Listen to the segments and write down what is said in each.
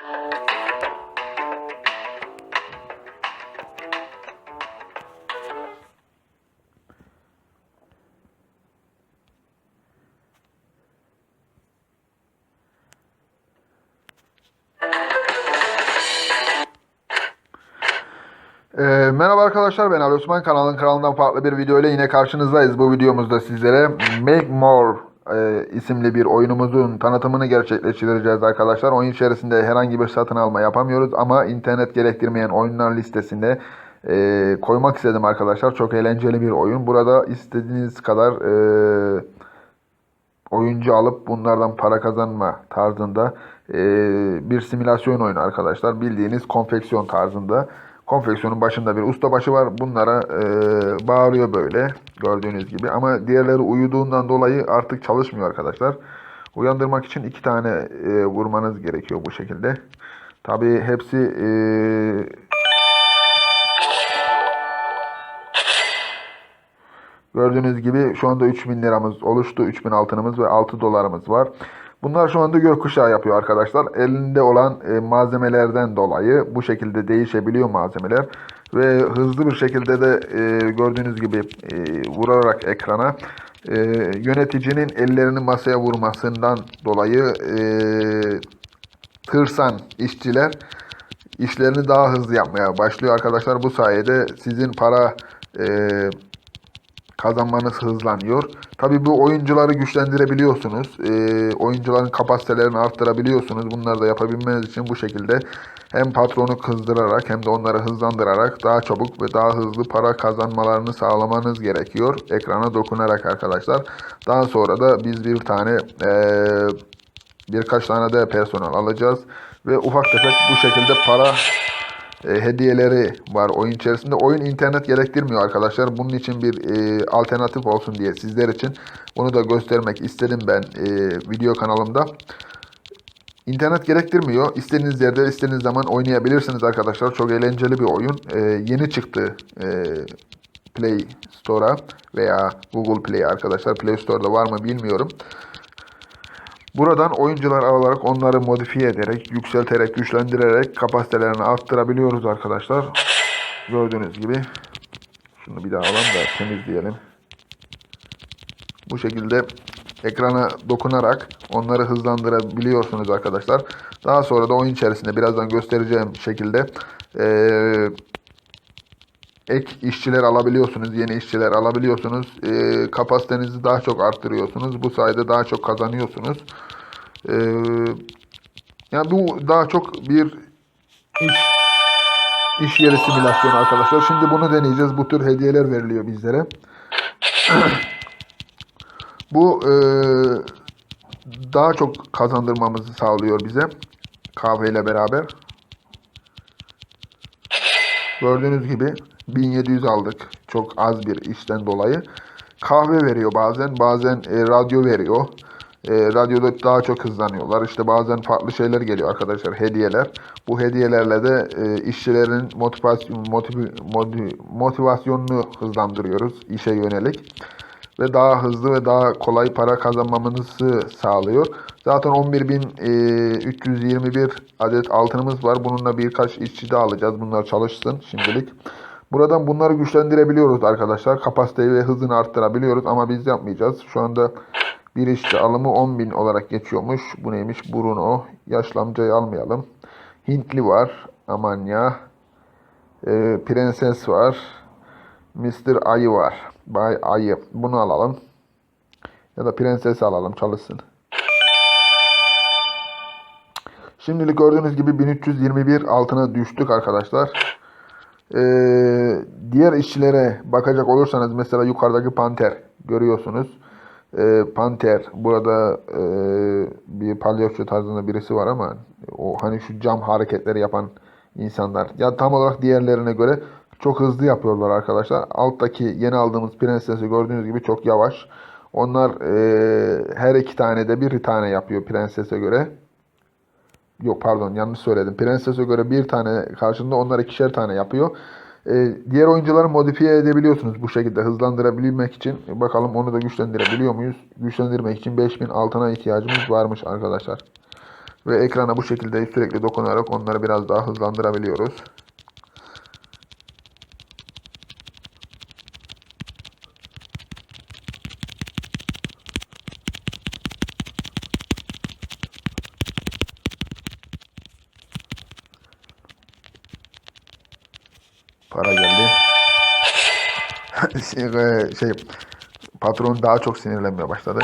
Ee, merhaba arkadaşlar ben Ali Osman kanalın kanalından farklı bir video ile yine karşınızdayız. Bu videomuzda sizlere Make More e, isimli bir oyunumuzun tanıtımını gerçekleştireceğiz arkadaşlar. Oyun içerisinde herhangi bir satın alma yapamıyoruz ama internet gerektirmeyen oyunlar listesinde e, koymak istedim arkadaşlar. Çok eğlenceli bir oyun. Burada istediğiniz kadar e, oyuncu alıp bunlardan para kazanma tarzında e, bir simülasyon oyunu arkadaşlar. Bildiğiniz konfeksiyon tarzında. Konfeksiyonun başında bir ustabaşı var. Bunlara e, bağırıyor böyle gördüğünüz gibi. Ama diğerleri uyuduğundan dolayı artık çalışmıyor arkadaşlar. Uyandırmak için iki tane e, vurmanız gerekiyor bu şekilde. Tabii hepsi e, Gördüğünüz gibi şu anda 3000 liramız oluştu. 3000 altınımız ve 6 dolarımız var. Bunlar şu anda gökkuşağı yapıyor arkadaşlar. Elinde olan e, malzemelerden dolayı bu şekilde değişebiliyor malzemeler. Ve hızlı bir şekilde de e, gördüğünüz gibi e, vurarak ekrana e, yöneticinin ellerini masaya vurmasından dolayı e, tırsan işçiler işlerini daha hızlı yapmaya başlıyor arkadaşlar. Bu sayede sizin para e, kazanmanız hızlanıyor. Tabii bu oyuncuları güçlendirebiliyorsunuz. Ee, oyuncuların kapasitelerini arttırabiliyorsunuz. Bunları da yapabilmeniz için bu şekilde hem patronu kızdırarak hem de onları hızlandırarak daha çabuk ve daha hızlı para kazanmalarını sağlamanız gerekiyor. Ekrana dokunarak arkadaşlar. Daha sonra da biz bir tane ee, birkaç tane de personel alacağız. Ve ufak tefek bu şekilde para e, hediyeleri var oyun içerisinde. Oyun internet gerektirmiyor arkadaşlar. Bunun için bir e, alternatif olsun diye sizler için bunu da göstermek istedim ben e, video kanalımda. İnternet gerektirmiyor. İstediğiniz yerde istediğiniz zaman oynayabilirsiniz arkadaşlar. Çok eğlenceli bir oyun. E, yeni çıktı e, Play Store'a veya Google Play arkadaşlar. Play Store'da var mı bilmiyorum. Buradan oyuncular alarak onları modifiye ederek, yükselterek, güçlendirerek kapasitelerini arttırabiliyoruz arkadaşlar. Gördüğünüz gibi. Şunu bir daha alalım da temizleyelim. Bu şekilde ekrana dokunarak onları hızlandırabiliyorsunuz arkadaşlar. Daha sonra da oyun içerisinde birazdan göstereceğim şekilde eee ek işçiler alabiliyorsunuz, yeni işçiler alabiliyorsunuz. E, kapasitenizi daha çok arttırıyorsunuz. Bu sayede daha çok kazanıyorsunuz. E, yani bu daha çok bir iş iş yeri simülasyonu arkadaşlar. Şimdi bunu deneyeceğiz. Bu tür hediyeler veriliyor bizlere. bu e, daha çok kazandırmamızı sağlıyor bize. Kahveyle beraber. Gördüğünüz gibi 1700 aldık. Çok az bir işten dolayı. Kahve veriyor bazen. Bazen e, radyo veriyor. E, radyoda daha çok hızlanıyorlar. İşte bazen farklı şeyler geliyor arkadaşlar. Hediyeler. Bu hediyelerle de e, işçilerin motivasyon, motiv, motiv, motivasyonunu hızlandırıyoruz. işe yönelik. Ve daha hızlı ve daha kolay para kazanmamızı sağlıyor. Zaten 11.321 adet altınımız var. Bununla birkaç işçi de alacağız. Bunlar çalışsın şimdilik. Buradan bunları güçlendirebiliyoruz arkadaşlar. Kapasiteyi ve hızını arttırabiliyoruz ama biz yapmayacağız. Şu anda bir işçi alımı 10.000 olarak geçiyormuş. Bu neymiş? Bruno. Yaşlı amcayı almayalım. Hintli var. Aman ya. Ee, prenses var. Mr. Ayı var. Bay Ayı. Bunu alalım. Ya da prenses alalım çalışsın. Şimdilik gördüğünüz gibi 1321 altına düştük arkadaşlar. Ee, diğer işçilere bakacak olursanız mesela yukarıdaki panter görüyorsunuz. Ee, panter burada e, bir palyaço tarzında birisi var ama o hani şu cam hareketleri yapan insanlar. Ya tam olarak diğerlerine göre çok hızlı yapıyorlar arkadaşlar. Alttaki yeni aldığımız prensesi gördüğünüz gibi çok yavaş. Onlar e, her iki tane de bir tane yapıyor prensese göre. Yok pardon yanlış söyledim. Prenses'e göre bir tane karşında onlar ikişer tane yapıyor. Ee, diğer oyuncuları modifiye edebiliyorsunuz bu şekilde hızlandırabilmek için. Bakalım onu da güçlendirebiliyor muyuz? Güçlendirmek için 5000 altına ihtiyacımız varmış arkadaşlar. Ve ekrana bu şekilde sürekli dokunarak onları biraz daha hızlandırabiliyoruz. Para geldi. e, şey patron daha çok sinirlenmeye başladı.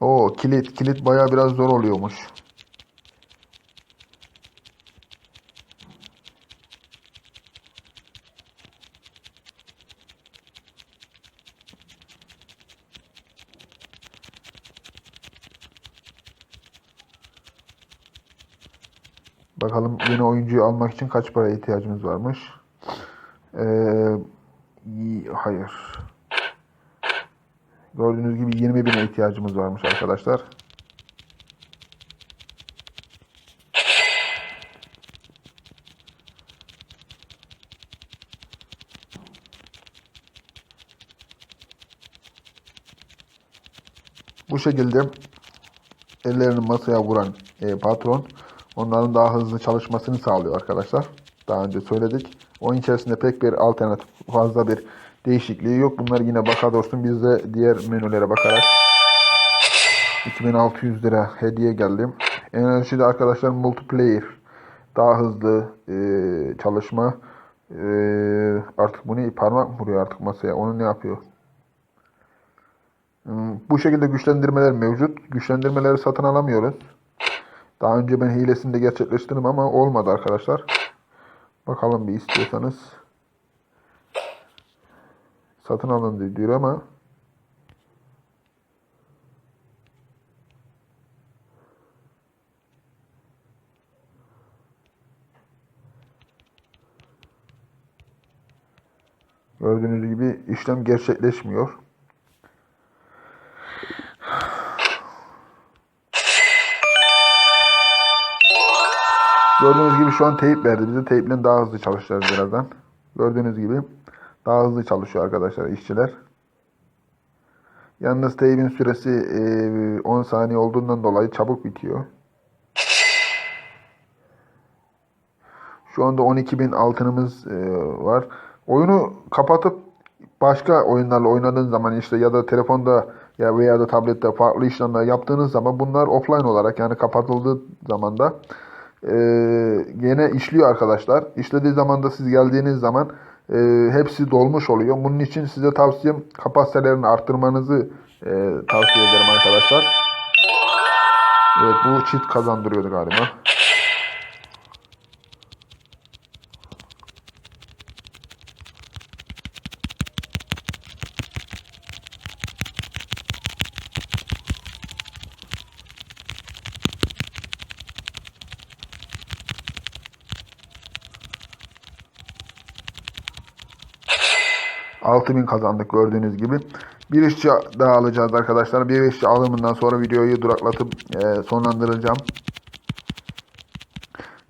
O kilit kilit baya biraz zor oluyormuş. Bakalım yeni oyuncuyu almak için kaç para ihtiyacımız varmış. Ee, hayır. Gördüğünüz gibi 20 bine ihtiyacımız varmış arkadaşlar. Bu şekilde ellerini masaya vuran e, patron onların daha hızlı çalışmasını sağlıyor arkadaşlar. Daha önce söyledik. Oyun içerisinde pek bir alternatif fazla bir değişikliği yok. Bunlar yine baka dostum. Biz de diğer menülere bakarak 2600 lira hediye geldi. Enerjide arkadaşlar multiplayer daha hızlı e, çalışma e, artık bu ne parmak mı vuruyor artık masaya onu ne yapıyor? Hmm, Bu şekilde güçlendirmeler mevcut. Güçlendirmeleri satın alamıyoruz. Daha önce ben hilesini de gerçekleştirdim ama olmadı arkadaşlar. Bakalım bir istiyorsanız. Satın alın diyor ama gördüğünüz gibi işlem gerçekleşmiyor. Gördüğünüz gibi şu an teyip verdi. Bize teyiple daha hızlı çalışacağız birazdan. Gördüğünüz gibi daha hızlı çalışıyor arkadaşlar işçiler. Yalnız teybin süresi e, 10 saniye olduğundan dolayı çabuk bitiyor. Şu anda 12.000 altınımız e, var. Oyunu kapatıp başka oyunlarla oynadığın zaman işte ya da telefonda ya veya da tablette farklı işlemler yaptığınız zaman bunlar offline olarak yani kapatıldığı zamanda e, gene işliyor arkadaşlar. İşlediği zaman da siz geldiğiniz zaman e, hepsi dolmuş oluyor. Bunun için size tavsiyem kapasitelerini arttırmanızı e, tavsiye ederim arkadaşlar. Evet bu çift kazandırıyordu galiba. Altı bin kazandık gördüğünüz gibi. Bir işçi daha alacağız arkadaşlar. Bir işçi alımından sonra videoyu duraklatıp e, sonlandıracağım.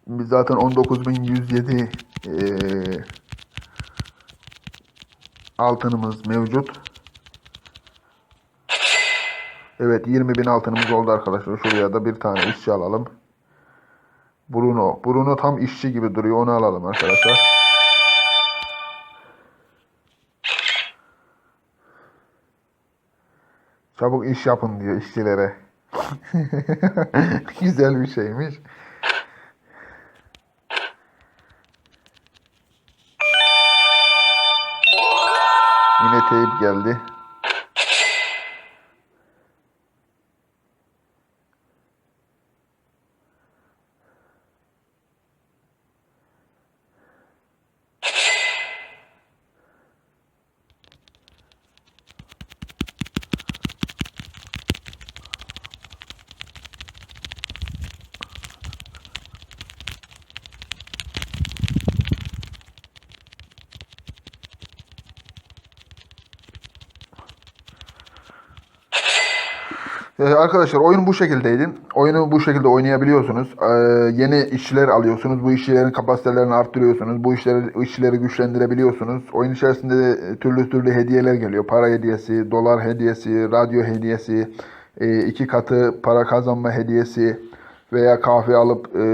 Biz zaten 19.107 e, altınımız mevcut. Evet 20.000 altınımız oldu arkadaşlar. Şuraya da bir tane işçi alalım. Bruno. Bruno tam işçi gibi duruyor. Onu alalım arkadaşlar. Çabuk iş yapın diyor işçilere. Güzel bir şeymiş. Yine teyip geldi. Ee, arkadaşlar oyun bu şekildeydi. Oyunu bu şekilde oynayabiliyorsunuz. Ee, yeni işçiler alıyorsunuz. Bu işçilerin kapasitelerini arttırıyorsunuz. Bu işleri, işçileri güçlendirebiliyorsunuz. Oyun içerisinde de türlü türlü hediyeler geliyor. Para hediyesi, dolar hediyesi, radyo hediyesi, e, iki katı para kazanma hediyesi veya kahve alıp e,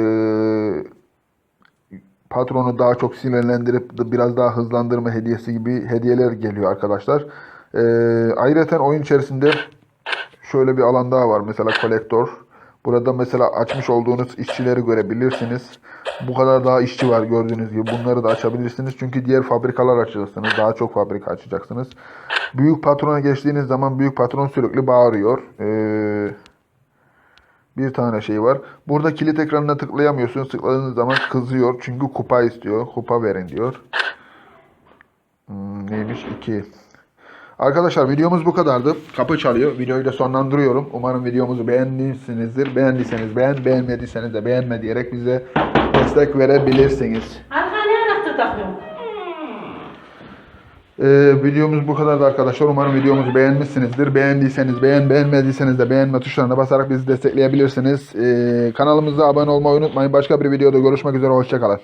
patronu daha çok sinirlendirip biraz daha hızlandırma hediyesi gibi hediyeler geliyor arkadaşlar. E, ayrıca oyun içerisinde şöyle bir alan daha var. Mesela kolektör. Burada mesela açmış olduğunuz işçileri görebilirsiniz. Bu kadar daha işçi var gördüğünüz gibi. Bunları da açabilirsiniz. Çünkü diğer fabrikalar açacaksınız. Daha çok fabrika açacaksınız. Büyük patrona geçtiğiniz zaman büyük patron sürekli bağırıyor. Ee, bir tane şey var. Burada kilit ekranına tıklayamıyorsunuz. Tıkladığınız zaman kızıyor. Çünkü kupa istiyor. Kupa verin diyor. Hmm, neymiş? 2. Arkadaşlar videomuz bu kadardı. Kapı çalıyor. Videoyu da sonlandırıyorum. Umarım videomuzu beğenmişsinizdir. Beğendiyseniz beğen, beğenmediyseniz de beğenme diyerek bize destek verebilirsiniz. Arkaya ne anahtar takıyorsun? Ee, videomuz bu kadardı arkadaşlar. Umarım videomuzu beğenmişsinizdir. Beğendiyseniz beğen, beğenmediyseniz de beğenme tuşlarına basarak bizi destekleyebilirsiniz. Ee, kanalımıza abone olmayı unutmayın. Başka bir videoda görüşmek üzere. Hoşçakalın.